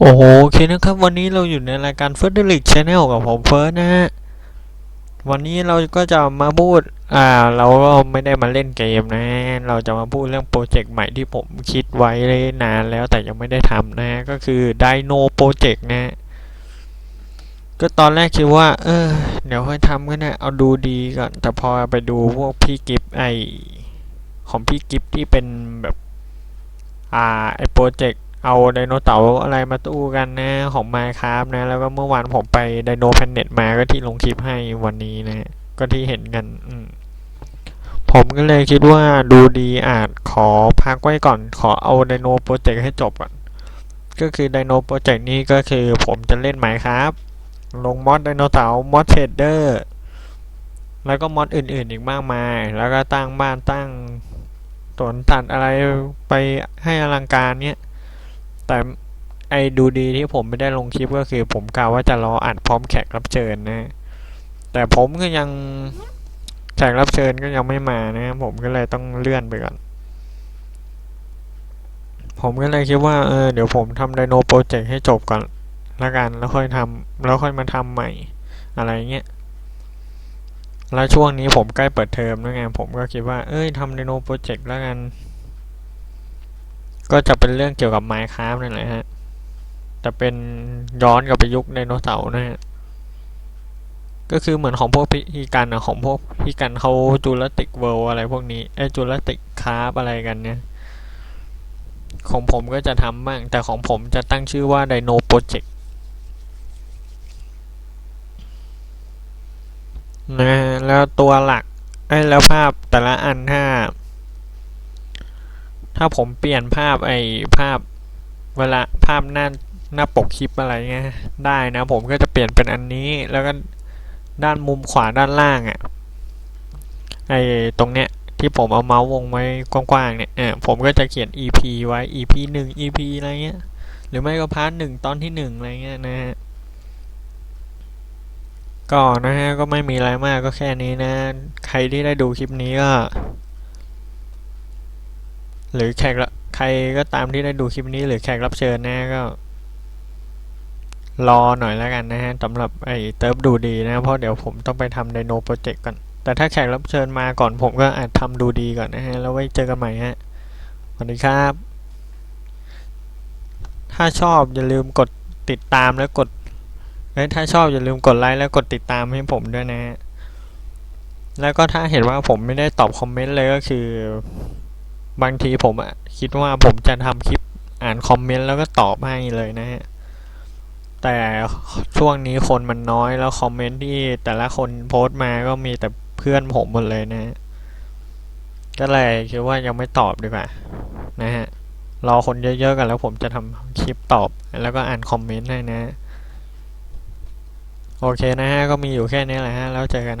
โอ้โหโอเคนะครับ วันนี้เราอยู่ในรายการ f i r s t l e a g u e Channel กับผมเฟิร์สนะฮะ วันนี้เราก็จะมาพูด อ่า เราก็ไม่ได้มาเล่นเกมนะ เราจะมาพูดเรื่องโปรเจกต์ใหม่ที่ผมคิดไว้นานแล้วแต่ยังไม่ได้ทำนะ ก็คือ Dino Project นะ ก็ตอนแรกคิดว่า เออ เดี๋ยวค่อยทำก็ได้เอาดูดีก่อน แต่พอไปดูพวกพี่กิฟไอของพี่กิฟที่เป็นแบบ อ่า ไอโปรเจกต์ เอาไดโนเสาร์อะไรมาตู้กันนะของ Minecraft นะ แล้วก็เมื่อวานผมไปไดโนแพนเน็ตมาก็ที่ลงคลิปให้วันนี้นะ ก็ที่เห็นกัน อืผมก็เลยคิดว่าดูดีอาจขอพักไว้ก่อนขอเอาไดโนโปรเจกต์ให้จบก่อนก็คือไดโนโปรเจกต์นี้ก็คือผมจะเล่น Minecraft ลงมอดไดโนเสาร์มอดเทรดเดอร์แล้วก็มอดอื่นๆอีกมากมาย แล้วก็ตั้งบ้านตั้งสวนสัตว์อะไรไปให้อลังการเนี้ย แต่ไอดูดีที่ผมไม่ได้ลงคลิปก็คือ ผมกะว่าจะรออัดพร้อมแขกรับเชิญนะ แต่ผมก็ยังแขกรับเชิญก็ยังไม่มานะผมก็เลยต้องเลื่อนไปก่อน ผมก็เลยคิดว่าเออเดี๋ยวผมทำไดโนโปรเจกต์ให้จบก่อนละกันแล้วค่อยทำแล้วค่อยมาทำใหม่อะไรเงี้ยแล้วช่วงนี้ผมใกล้เปิดเทอมแล้วไงผมก็คิดว่าเอ้ยทำไดโนโปรเจกต์แล้วกัน ก็จะเป็นเรื่องเกี่ยวกับ Minecraft นั่นแหละฮะแต่เป็นย้อนกลับไปยุคไดโนเสาร์นะฮะก็คือเหมือนของพวกพี่กันนะของพวกพี่กันเขาจูราติกเวิลอะไรพวกนี้ไอ้จูราติกคาร์บอะไรกันเนี่ยของผมก็จะทำบ้าง แต่ของผมจะตั้งชื่อว่าไดโนโปรเจกต์นะฮะแล้วตัวหลักไอ้แล้วภาพแต่ละอันถ้า ถ้าผมเปลี่ยนภาพไอ้ภาพเวลาภาพหน้าหน้าปกคลิปอะไรเงี้ยได้นะ ผมก็จะเปลี่ยนเป็นอันนี้แล้วก็ด้านมุมขวาด้านล่างอะ่ะไอ้ตรงเนี้ยที่ผมเอาเมาส์วงไว้กว้างๆเนี่ยเออผมก็จะเขียน EP ไว้ EP หนึ่ง EP อะไรเงี้ย หรือไม่ก็พาร์ทหนึ่งตอนที่หนึ่งอะไรเงี้ยนะฮะ ก็นะฮะ ก็ไม่มีอะไรมากก็แค่นี้นะ ใครที่ได้ดูคลิปนี้ก็ หรือแขกละใครก็ตามที่ได้ดูคลิปนี้หรือแขกรับเชิญนะก็ รอหน่อยแล้วกันนะฮะสำหรับไอ้เติร์ฟดูดีนะ เพราะเดี๋ยวผมต้องไปทำไดโนโปรเจกต์ก่อน แต่ถ้าแขกรับเชิญมาก่อนผมก็อาจทำดูดีก่อนนะฮะ แล้วไว้เจอกันใหม่ฮะสวัสดีครับ ถ้าชอบอย่าลืมกดติดตามแล้วกดเถ้าชอบอย่าลืมกดไลค์แล้วกดติดตามให้ผมด้วยนะฮะแล้วก็ถ้าเห็นว่าผมไม่ได้ตอบคอมเมนต์เลยก็คือ บางทีผมอะคิดว่าผมจะทำคลิปอ่านคอมเมนต์แล้วก็ตอบให้เลยนะฮะ แต่ช่วงนี้คนมันน้อยแล้วคอมเมนต์ที่แต่ละคนโพสต์มาก็มีแต่เพื่อนผมหมดเลยนะฮะก็เลยคิดว่ายังไม่ตอบดีกว่า นะฮะ รอคนเยอะๆกันแล้วผมจะทำคลิปตอบแล้วก็อ่านคอมเมนต์ให้นะ โอเคนะฮะ ก็มีอยู่แค่นี้แหละฮะ แล้วเจอกันนะ